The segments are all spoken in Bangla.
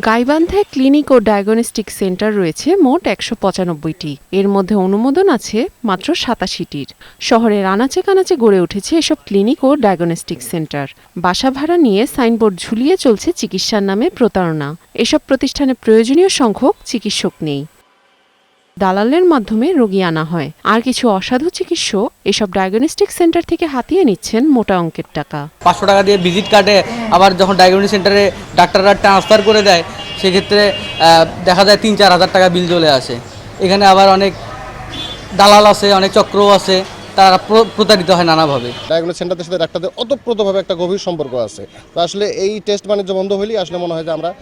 গাইবান্ধে ক্লিনিক ও ডায়াগনস্টিক সেন্টার রয়েছে মোট একশো পঁচানব্বইটি। এর মধ্যে অনুমোদন আছে মাত্র সাতাশিটির। শহরের আনাচে কানাচে গড়ে উঠেছে এসব ক্লিনিক ও ডায়াগনস্টিক সেন্টার। বাসা ভাড়া নিয়ে সাইনবোর্ড ঝুলিয়ে চলছে চিকিৎসার নামে প্রতারণা। এসব প্রতিষ্ঠানে প্রয়োজনীয় সংখ্যক চিকিৎসক নেই। দালালের মাধ্যমে রোগী আনা হয়। আর কিছু অসাধু চিকিৎসক এসব ডায়াগনস্টিক সেন্টার থেকে হাতিয়ে নিচ্ছেন মোটা অঙ্কের টাকা। পাঁচশো টাকা দিয়ে ভিজিট কাটে আবার যখন ডায়াগনস্টিক সেন্টারে ডাক্তাররা ট্রান্সফার করে দেয়, সেক্ষেত্রে দেখা যায় তিন চার হাজার টাকা বিল চলে আসে। এখানে আবার অনেক দালাল আছে, অনেক চক্রও আছে। তারা প্র- প্রতারিত হয় নানাভাবে। ডায়াগনোস সেন্টারের সাথে ডাক্তারদের অতপ্রতভাবে একটা গভীর সম্পর্ক আছে। তো আসলে এই টেস্ট বাণিজ্য বন্ধ হলেই আসলে মনে হয় যে আমরা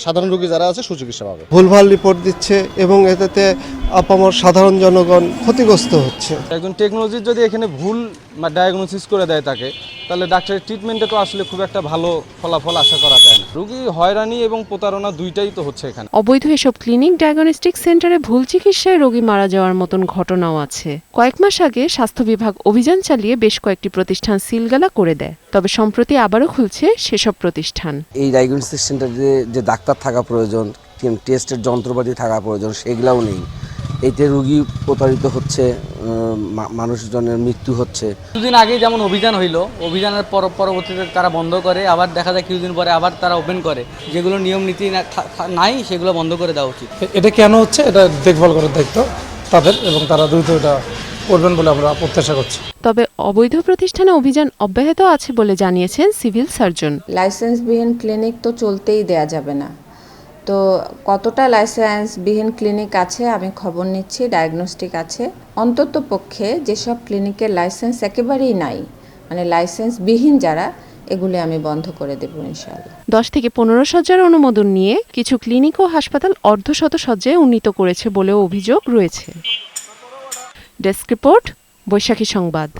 সাধারণ রোগী যারা আছে সুচিকিৎসা পাবে। ভুলভাল রিপোর্ট দিচ্ছে এবং এতে আপামর সাধারণ জনগণ ক্ষতিগ্রস্ত হচ্ছে। একজন টেকনোলজির যদি এখানে ভুল ডায়াগনোসিস করে দেয় তাকে তাহলে ডাক্তারের ট্রিটমেন্টে তো আসলে খুব একটা ভালো ফলাফল আশা করা যায় না। রুগী হয়রানি এবং প্রতারণা দুইটাই তো হচ্ছে এখানে। অবৈধ এসব ক্লিনিক ডায়াগনস্টিক সেন্টারে ভুল চিকিৎসায় রোগী মারা যাওয়ার মতন ঘটনাও আছে। কয়েক মাস আগে স্বাস্থ্য বিভাগ অভিযান চালিয়ে বেশ কয়েকটি প্রতিষ্ঠান সিলগালা করে দেয় তবে সম্প্রতি আবারও খুলছে সেসব প্রতিষ্ঠান। এই ডায়াগনস্টিক সেন্টারে যে ডাক্তার থাকা প্রয়োজন টেস্টের যন্ত্রপাতি থাকা প্রয়োজন সেগুলাও নেই। এতে রুগী প্রতারিত হচ্ছে মা- মানুষজনের মৃত্যু হচ্ছে। কিছুদিন আগে যেমন অভিযান হইল অভিযানের পর পরবর্তীতে তারা বন্ধ করে আবার দেখা যায় কিছুদিন পরে আবার তারা ওপেন করে। যেগুলো নিয়ম নীতি না- থা- থা- নাই সেগুলো বন্ধ করে দেওয়া উচিত। এটা কেন হচ্ছে? এটা দেখভাল করার দায়িত্ব তাদের এবং তারা দ্রুত এটা করবেন বলে আমরা প্রত্যাশা করছি। তবে অবৈধ প্রতিষ্ঠানে অভিযান অব্যাহত আছে বলে জানিয়েছেন সিভিল সার্জন। লাইসেন্সবিহীন ক্লিনিক তো চলতেই দেয়া যাবে না। তো কতটা লাইসেন্সবিহীন ক্লিনিক আছে আমি খবর নিচ্ছি, ডায়াগনস্টিক আছে। অন্তত পক্ষে যেসব ক্লিনিকের লাইসেন্স একেবারেই নাই মানে লাইসেন্সবিহীন যারা, এগুলি আমি বন্ধ করে দেবো ইনশাআল্লাহ। দশ থেকে পনেরো সজ্জার অনুমোদন নিয়ে কিছু ক্লিনিক ও হাসপাতাল অর্ধশত সজ্জায় উন্নীত করেছে বলেও অভিযোগ রয়েছে। ডেস্ক রিপোর্ট, বৈশাখী সংবাদ।